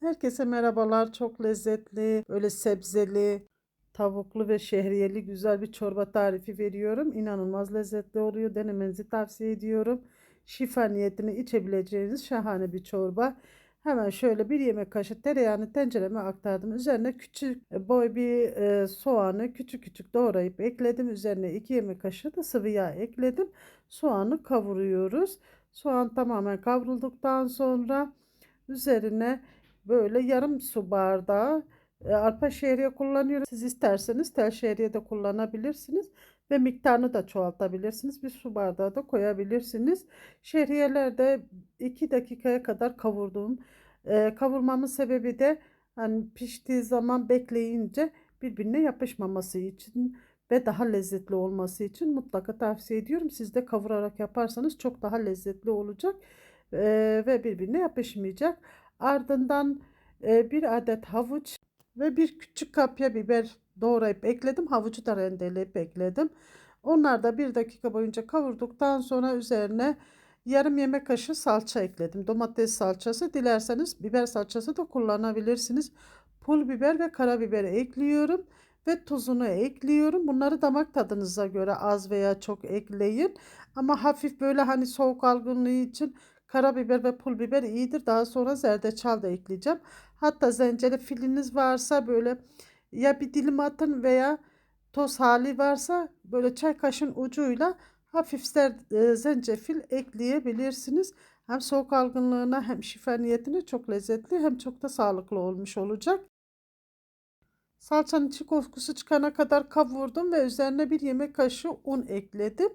Herkese merhabalar. Çok lezzetli, öyle sebzeli, tavuklu ve şehriyeli güzel bir çorba tarifi veriyorum. İnanılmaz lezzetli oluyor. Denemenizi tavsiye ediyorum. Şifa niyetine içebileceğiniz şahane bir çorba. Hemen şöyle bir yemek kaşığı tereyağını tencereme aktardım. Üzerine küçük boy bir e, soğanı küçük küçük doğrayıp ekledim. Üzerine 2 yemek kaşığı da sıvı yağ ekledim. Soğanı kavuruyoruz. Soğan tamamen kavrulduktan sonra üzerine böyle yarım su bardağı e, arpa şehriye kullanıyoruz. Siz isterseniz tel şehriye de kullanabilirsiniz ve miktarını da çoğaltabilirsiniz. Bir su bardağı da koyabilirsiniz. Şehriyeler de 2 dakikaya kadar kavurdum. E, kavurmamın sebebi de hani piştiği zaman bekleyince birbirine yapışmaması için ve daha lezzetli olması için mutlaka tavsiye ediyorum. Siz de kavurarak yaparsanız çok daha lezzetli olacak e, ve birbirine yapışmayacak. Ardından e, bir adet havuç ve bir küçük kapya biber doğrayıp ekledim. Havucu da rendeleyip ekledim. Onlar da bir dakika boyunca kavurduktan sonra üzerine yarım yemek kaşığı salça ekledim. Domates salçası dilerseniz biber salçası da kullanabilirsiniz. Pul biber ve karabiber ekliyorum ve tuzunu ekliyorum. Bunları damak tadınıza göre az veya çok ekleyin. Ama hafif böyle hani soğuk algınlığı için Karabiber ve pul biber iyidir. Daha sonra zerdeçal da ekleyeceğim. Hatta zencefiliniz varsa böyle ya bir dilim atın veya toz hali varsa böyle çay kaşın ucuyla hafif e, zencefil ekleyebilirsiniz. Hem soğuk algınlığına hem şifa niyetine çok lezzetli hem çok da sağlıklı olmuş olacak. Salçanın çiğ kokusu çıkana kadar kavurdum ve üzerine bir yemek kaşığı un ekledim.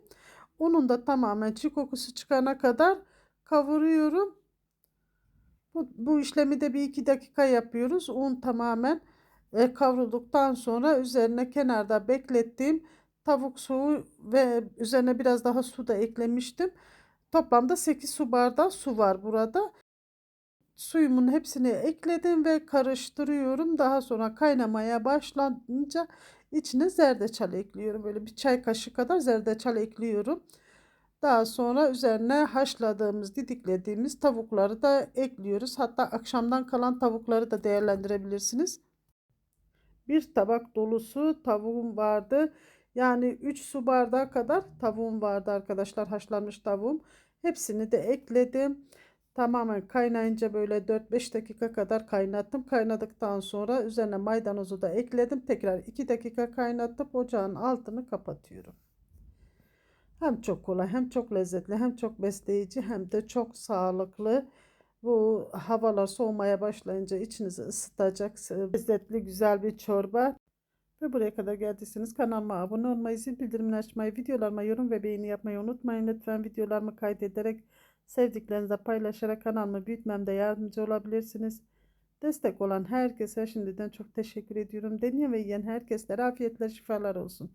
Unun da tamamen çiğ kokusu çıkana kadar kavuruyorum. Bu, bu işlemi de bir iki dakika yapıyoruz. Un tamamen e, kavrulduktan sonra üzerine kenarda beklettiğim tavuk suyu ve üzerine biraz daha su da eklemiştim. Toplamda 8 su bardağı su var burada. Suyumun hepsini ekledim ve karıştırıyorum. Daha sonra kaynamaya başlanınca içine zerdeçal ekliyorum. Böyle bir çay kaşığı kadar zerdeçal ekliyorum. Daha sonra üzerine haşladığımız, didiklediğimiz tavukları da ekliyoruz. Hatta akşamdan kalan tavukları da değerlendirebilirsiniz. Bir tabak dolusu tavuğum vardı. Yani 3 su bardağı kadar tavuğum vardı arkadaşlar. Haşlanmış tavuğum. Hepsini de ekledim. Tamamen kaynayınca böyle 4-5 dakika kadar kaynattım. Kaynadıktan sonra üzerine maydanozu da ekledim. Tekrar 2 dakika kaynatıp ocağın altını kapatıyorum. Hem çok kolay hem çok lezzetli hem çok besleyici hem de çok sağlıklı. Bu havalar soğumaya başlayınca içinizi ısıtacak lezzetli güzel bir çorba. Ve buraya kadar geldiyseniz kanalıma abone olmayı, zil bildirimini açmayı, videolarıma yorum ve beğeni yapmayı unutmayın. Lütfen videolarımı kaydederek sevdiklerinizle paylaşarak kanalımı büyütmemde yardımcı olabilirsiniz. Destek olan herkese şimdiden çok teşekkür ediyorum. Deneyen ve yiyen herkeslere afiyetler şifalar olsun.